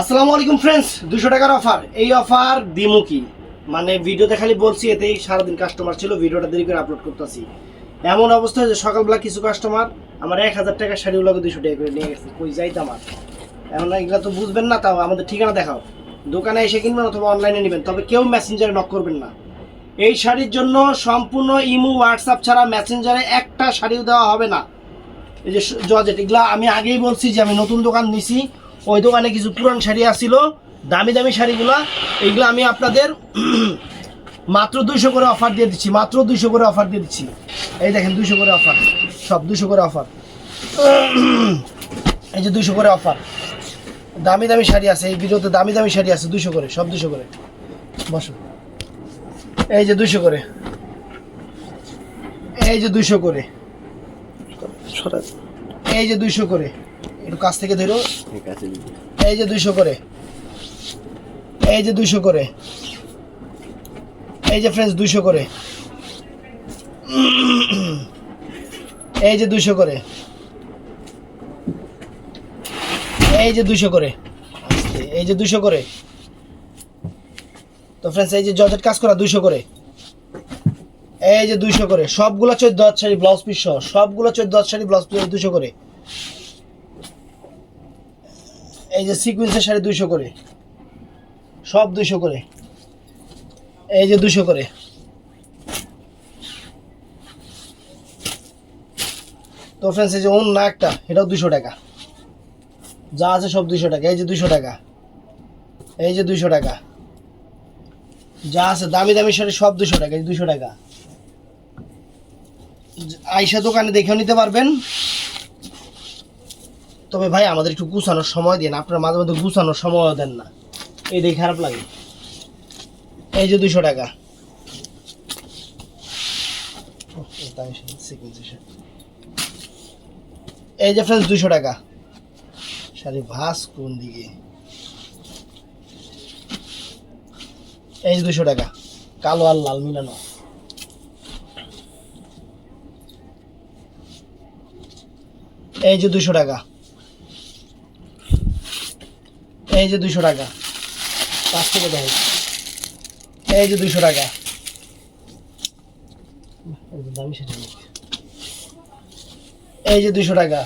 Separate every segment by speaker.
Speaker 1: আসসালামু আলাইকুম ফ্রেন্ডস দুশো টাকার অফার এই অফার দিমু কি? মানে ভিডিওতে খালি বলছি, এতেই সারাদিন কাস্টমার ছিল, ভিডিওটা দেরি করে আপলোড করতেছি। এমন অবস্থা যে সকালবেলা কিছু কাস্টমার আমার এক হাজার টাকা শাড়িগুলোকে দুশো টাকা করে নিয়ে গেছে। কই যাইতাম আর এখন এগুলো তো বুঝবেন না, তাও আমাদের ঠিকানা দেখাও। দোকানে এসে কিনবেন অথবা অনলাইনে নেবেন, তবে কেউ মেসেঞ্জারে নক করবেন না। এই শাড়ির জন্য সম্পূর্ণ ইমু হোয়াটসঅ্যাপ ছাড়া মেসেঞ্জারে একটা শাড়িও দেওয়া হবে না। এই যে জজেট এগুলা আমি আগেই বলছি যে আমি নতুন দোকান নিছি। ওই দোকানে কিছু পুরান শাড়ি আসছিল, দামি দামি শাড়িগুলা, এইগুলো আমি আপনাদের মাত্র দুইশো করে অফার দিয়ে দিচ্ছি, মাত্র দুইশো করে অফার দিয়ে দিচ্ছি। এই দেখেন, দুইশো করে অফার, সব দুশো করে অফার। এই যে দুশো করে অফার। দামি দামি শাড়ি আছে, এই ভিডিওতে দামি দামি শাড়ি আছে দুশো করে, সব দুশো করে। বসো এই যে দুশো করে। এই যে দুশো করে। এই যে দুশো করে। একটু কাছ থেকে ধরো। এই যে দুইশো করে। এই যে দুইশো করে। এই যে ফ্রেন্ডস দুইশো করে। এই যে দুইশো করে। এই যে দুইশো করে। এই যে দুইশো করে। তো ফ্রেন্ডস এই যে জর্জেট কাজ করা দুইশো করে। এই যে দুইশো করে। সবগুলো চোদ্দ হাত শাড়ি ব্লাউজ পিস সহ। সবগুলো চোদ্দ হাত শাড়ি ব্লাউজ পিস দুশো করে। এই যে সিকুয়েন্সের শাড়ি দুইশো করে। সব দুইশো করে। এই যে দুশো করে। তো ফ্রেন্ডস এই যে অন্য একটা, এটাও দুশো টাকা। যা আছে সব দুশো টাকা। এই যে দুশো টাকা। এই যে দুশো টাকা। যা আছে দামি দামি শাড়ি সব দুশো টাকা। এই দুশো টাকা। আইসা দোকানে দেখেও নিতে পারবেন। তবে ভাই আমাদের একটু গুছানোর সময় দিন, আপনার মাঝে মধ্যে গুছানোর সময় দেন না। এটাই খারাপ লাগে। এই যে দুশো টাকা। এই যে ফ্রেন্ডস দুশো টাকা। শাড়ি ভাস কোন দিকে? এই দুশো টাকা। কালো আর লাল মিলানো। এই যে দুশো টাকা। এই যে দুশো টাকা। পাঁচ থেকে দেয় এই যে দুশো টাকা। এই যে দামি সেটা এই যে দুশো টাকা।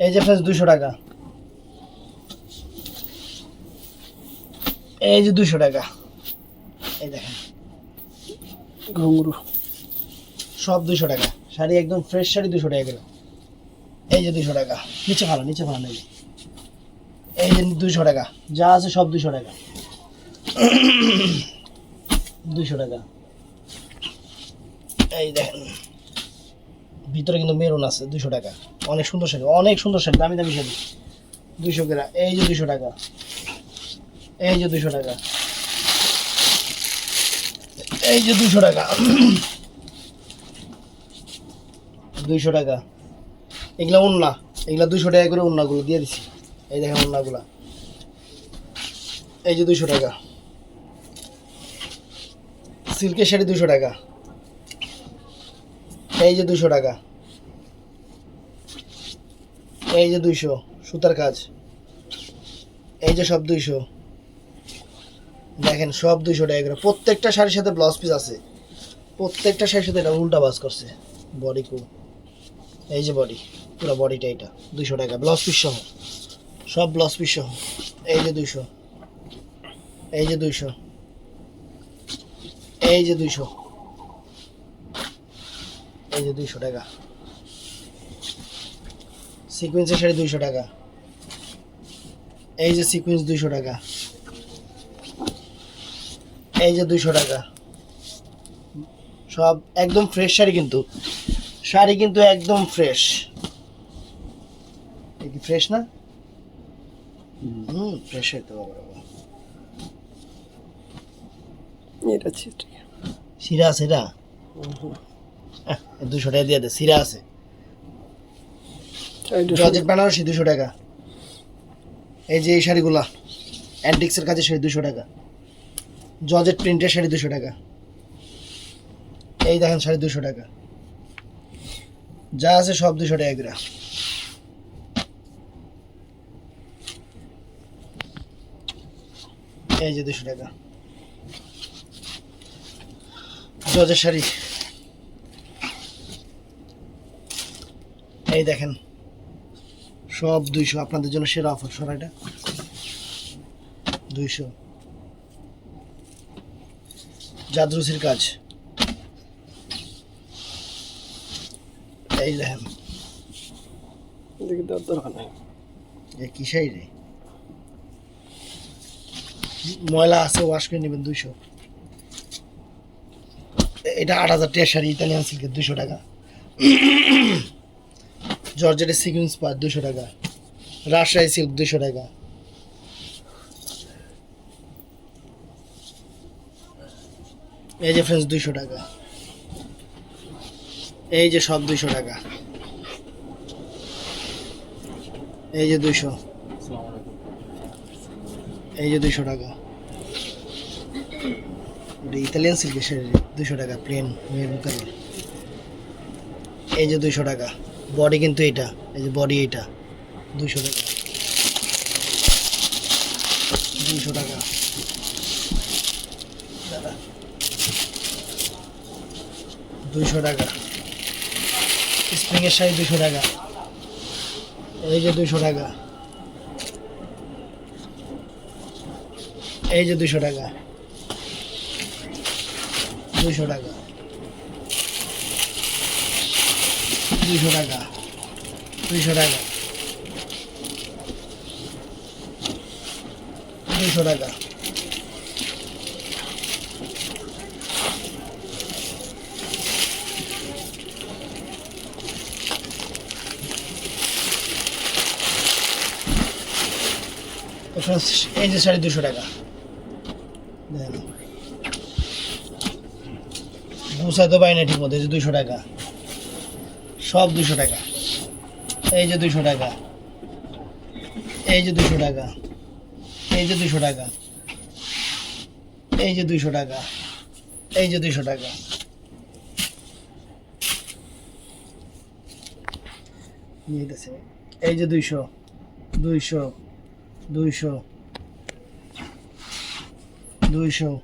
Speaker 1: এই যে ফ্রেন্স দুশো টাকা। এই যে দুশো টাকা। এই দেখেন।
Speaker 2: ঘুঙরু।
Speaker 1: সব দুশো টাকা। শাড়ি একদম ফ্রেশ শাড়ি দুশো টাকা গেল এই যে দুশো টাকা। নিচে ভালো নিচে ভালো নেই এই যে দুশো টাকা। যা আছে সব দুশো টাকা। দুশো টাকা। এই দেখেন। ভিতরে কিন্তু মেরুন আছে দুশো টাকা। অনেক সুন্দর শাড়ি, অনেক সুন্দর শাড়ি, দামি দামি শাড়ি। দুশো কেরা এই যে দুশো টাকা। এই যে দুশো টাকা। এই যে দুশো টাকা। দুইশো টাকা। এগুলা উন্না, এগুলা দুইশো টাকা করে উন্নাগুলো দিয়ে দিছি। এই দেখেন উন্নাগুলা। এই যে দুইশো টাকা। সিল্কের শাড়ি দুশো টাকা। এই যে দুশো টাকা। এই যে দুইশো, সুতার কাজ। এই যে সব দুইশো। দেখেন সব দুইশো টাকা করে। প্রত্যেকটা শাড়ির সাথে ব্লাউজ পিস আছে। প্রত্যেকটা শাড়ির সাথে এটা উল্টা বাজ করছে। বডি কু। এই যে বডি পুরো বডিটা এটা, দুইশো টাকা ব্লাউজ পিস সহ। সব ব্লাউজ পিস সহ। এই যে দুইশো, এই যে দুইশো, এই যে দুইশো, এই যে দুইশো টাকা। সিকুয়েন্সের শাড়ি দুইশো টাকা। এই যে সিকুয়েন্স দুইশো টাকা। এই যে দুইশো টাকা। সব একদম ফ্রেশ শাড়ি কিন্তু। শাড়ি কিন্তু একদম ফ্রেশ ফ্রেশ না হুম ফ্রেশ হইতে বাবা।
Speaker 2: এটা
Speaker 1: সিরা আছে এটা দুশো টাকা দিয়ে দে সিরা আছে। জর্জেট বেনারসি দুশো টাকা। এই যে এই শাড়িগুলা অ্যান্টিক্সের কাছে শাড়ি দুশো টাকা। জর্জেট প্রিন্টের শাড়ি দুশো টাকা। এই দেখেন শাড়ি দুশো টাকা। যা আছে সব দুশো টাকা এই যে দুশো টাকা। জজের শাড়ি। এই দেখেন সব দুইশো আপনাদের জন্য সেরা অফার সরাইটা দুইশো। জাদরুসির কাজ। এই দেখেন।
Speaker 2: দেখি দরকার নেই।
Speaker 1: কিসাই রে? ময়লা আছে ওয়াশ করে নেবেন দুইশো। এটা আট হাজার টাকা শাড়ি ইতালিয়ান সিল্কের দুশো টাকা। জর্জেটের সিকুয়েন্স পার দুশো টাকা। রাজশাহী সিল্ক দুশো টাকা। এই যে ফ্রেন্স দুইশো টাকা। এই যে সব দুইশো টাকা। এই যে দুইশো। এই যে দুইশো টাকা। এটা ইতালিয়ান সিল্কের শাড়ি দুশো টাকা প্লেন মেরুন কালার এই যে দুইশো টাকা বডি কিন্তু এটা এই যে বডি এটা দুইশো টাকা। দুইশো টাকা। দুইশো টাকা। স্প্রিংয়ের শাড়ি দুশো টাকা। এই যে দুশো টাকা। এই যে দুশো টাকা। দুশো টাকা। দুশো টাকা। দুশো টাকা। দুশো টাকা। এই যে সাড়ে দুশো টাকা দেখেন গুছাই তো পাই না ঠিক মতো যে দুশো টাকা। সব দুশো টাকা। এই যে দুশো টাকা। এই যে দুশো টাকা। এই যে দুশো টাকা। এই যে দুশো টাকা। এই যে দুশো টাকা। এই যে দুইশো। দুইশো। দুইশো। দুইশো।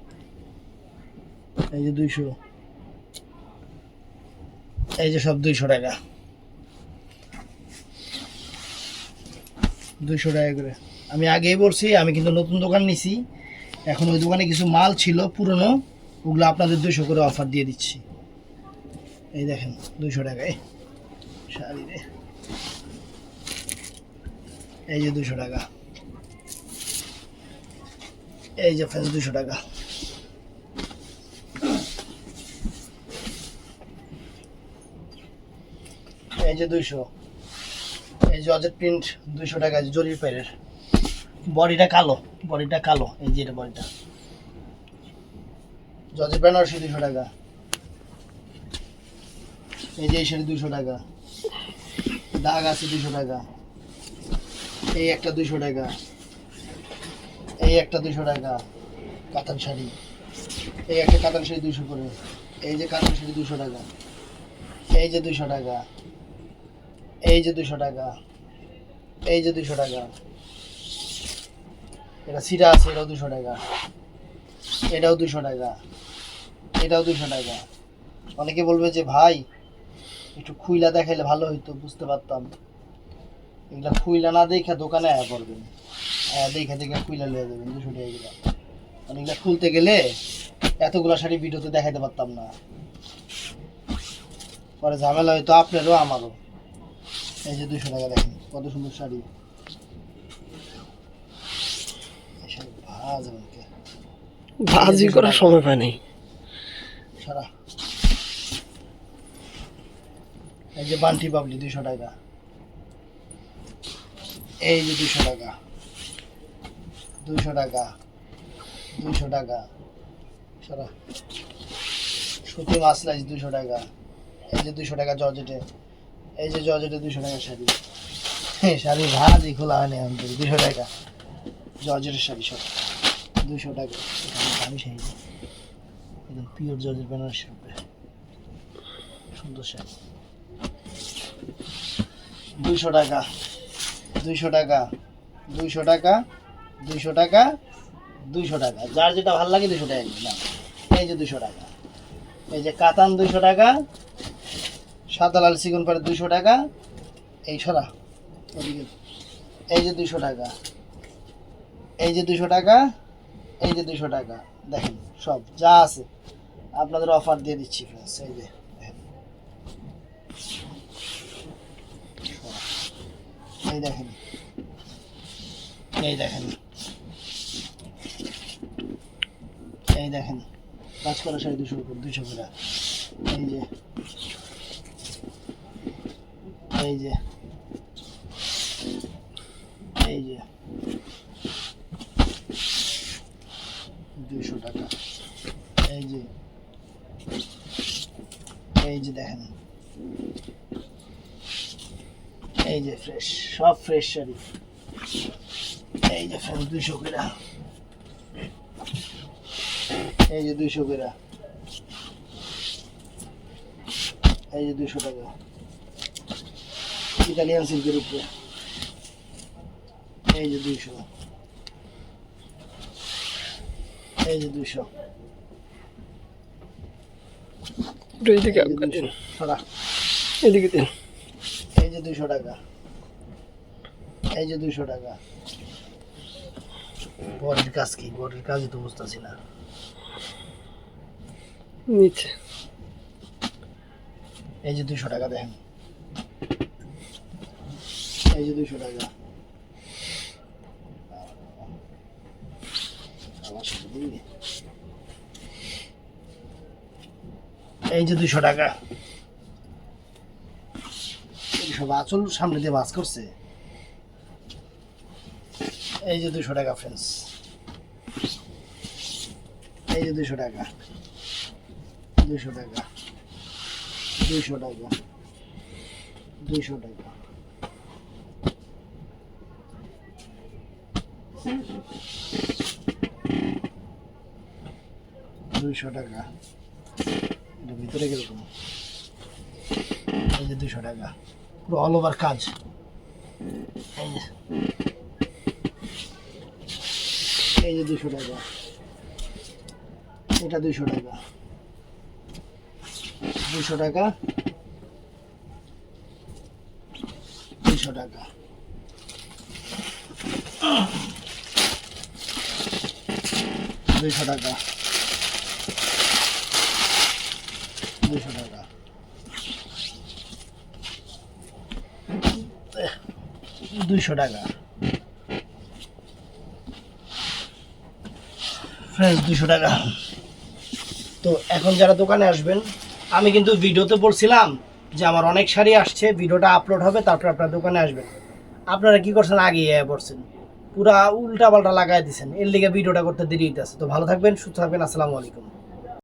Speaker 1: এই যে দুইশো। এই যে সব দুইশো টাকা। দুইশো টাকা করে। আমি আগেই বলছি, আমি কিন্তু নতুন দোকান নিছি। এখন ওই দোকানে কিছু মাল ছিল পুরনো, ওগুলো আপনাদের দুইশো করে অফার দিয়ে দিচ্ছি। এই দেখেন, দুইশো টাকায়। শাড়ি রে। এই যে দুশো টাকা। এই যে ফ্রেন্স দুশো টাকা। এই যে দুইশো। এই যে অজের প্রিন্ট দুইশো টাকা জরির প্যারের বডিটা কালো বডিটা কালো, এই যে এটা বডিটা। জজের বেনারসি দুশো টাকা। এই যে এই শাড়ি দুশো টাকা। দাগ আছে দুশো টাকা। এই একটা দুশো টাকা। এই একটা দুশো টাকা। কাতান শাড়ি। এই একটা কাতান শাড়ি দুশো করে। এই যে কাতান শাড়ি দুশো টাকা। এই যে দুশো টাকা। এই যে দুশো টাকা। এই যে দুশো টাকা। এটা সিরা আছে, এটাও দুশো টাকা। এটাও দুশো টাকা। এটাও দুশো টাকা। অনেকে বলবে যে, ভাই, একটু খুইলা দেখাইলে ভালো হইতো, বুঝতে পারতাম। এগুলা খুইলা না দেখে দোকানে আয়া আয়া দেখে দেখে খুইলা লিয়ে যাবেন, দুশো টাকা এগুলা। মানে এগুলা খুলতে গেলে এতগুলা শাড়ি ভিডিওতে দেখাইতে পারতাম না। পরে ঝামেলা হয়তো আপনারও, আমারও। এই যে দুশো টাকা দেখেন কত সুন্দর শাড়ি। ভাজ আমাকে
Speaker 2: ভাজি করার সময় পাই নাই।
Speaker 1: সারা। এই যে বান্টি পাবলি দুশো টাকা। এই যে দুশো টাকা। দুশো টাকা। দুশো টাকা। সারা। সুতি মাসলাইজ দুশো টাকা। এই যে দুশো টাকা জর্জেটে। এই যে জর্জেটে দুশো টাকা শাড়ি। এই শাড়ি ভাজি খোলা হয়নি থেকে দুশো টাকা। জর্জেটের শাড়ি সব। দুশো টাকা। শাড়ি। একদম পিওর জর্জের বেনারসি হবে সুন্দর শাড়ি। দুইশো টাকা। দুইশো টাকা। দুইশো টাকা। দুইশো টাকা। দুইশো টাকা। যার যেটা ভালো লাগে দুশো টাকা এই যে দুশো টাকা। এই যে কাতান দুইশো টাকা। সাদা লাল সিগুন পাড়ে দুশো টাকা, এই ওদিকে এই যে দুশো টাকা, এই যে দুশো টাকা, এই যে দুশো টাকা, দেখেন সব যা আছে, আপনাদের অফার দিয়ে দিচ্ছি ফ্রেন্ডস এই যে, দেখেন। এই দেখেন এই দেখেন এই দেখেন, কাজ করা সাড়ে দুশো দুশো করে এই যে এই যে। এই যে। দুইশো টাকা। এই যে। এই যে দেখেন। এই যে ফ্রেশ সব ফ্রেশ শাড়ি। এই যে ফ্রেশ দুইশো করে। এই যে দুইশো করে। এই যে দুইশো টাকা। ইটালিয়ান সিল্কের উপরে এই যে দুইশো। এই যে দুইশো।
Speaker 2: এদিকে দিন।
Speaker 1: এই যে দুইশো টাকা। এই যে দুইশো টাকা। বডির কাজ কি? বডির কাজই তো বুঝতেছি না।
Speaker 2: নিচে।
Speaker 1: এই যে দুইশো টাকা দেখেন। এই যে দুইশো টাকা। এই যে দুইশো টাকা। সব আচল সামনে দিয়ে বাস করছে। এই যে দুইশো টাকা ফ্রেন্ডস এই যে দুইশো টাকা। দুইশো টাকা। দুইশো টাকা। দুইশো টাকা। দুইশো টাকা। এটা ভিতরে কীরকম? এই যে দুইশো টাকা। পুরো অল ওভার কাজ। এই যে দুইশো টাকা। এটা দুইশো টাকা। দুইশো টাকা দুইশো টাকা দুইশো টাকা। দুইশো টাকা। দুইশো টাকা। ফ্রেশ দুইশো টাকা। তো এখন যারা দোকানে আসবেন, আমি কিন্তু ভিডিওতে বলছিলাম যে আমার অনেক শাড়ি আসছে, ভিডিওটা আপলোড হবে, তারপর আপনার দোকানে আসবেন। আপনারা কি করছেন? আগে পড়ছেন পুরা উল্টা পাল্টা লাগাই দিচ্ছেন এর লিগে ভিডিওটা করতে দেরি হইতেছে। তো ভালো থাকবেন, সুস্থ থাকবেন, আসসালামু আলাইকুম।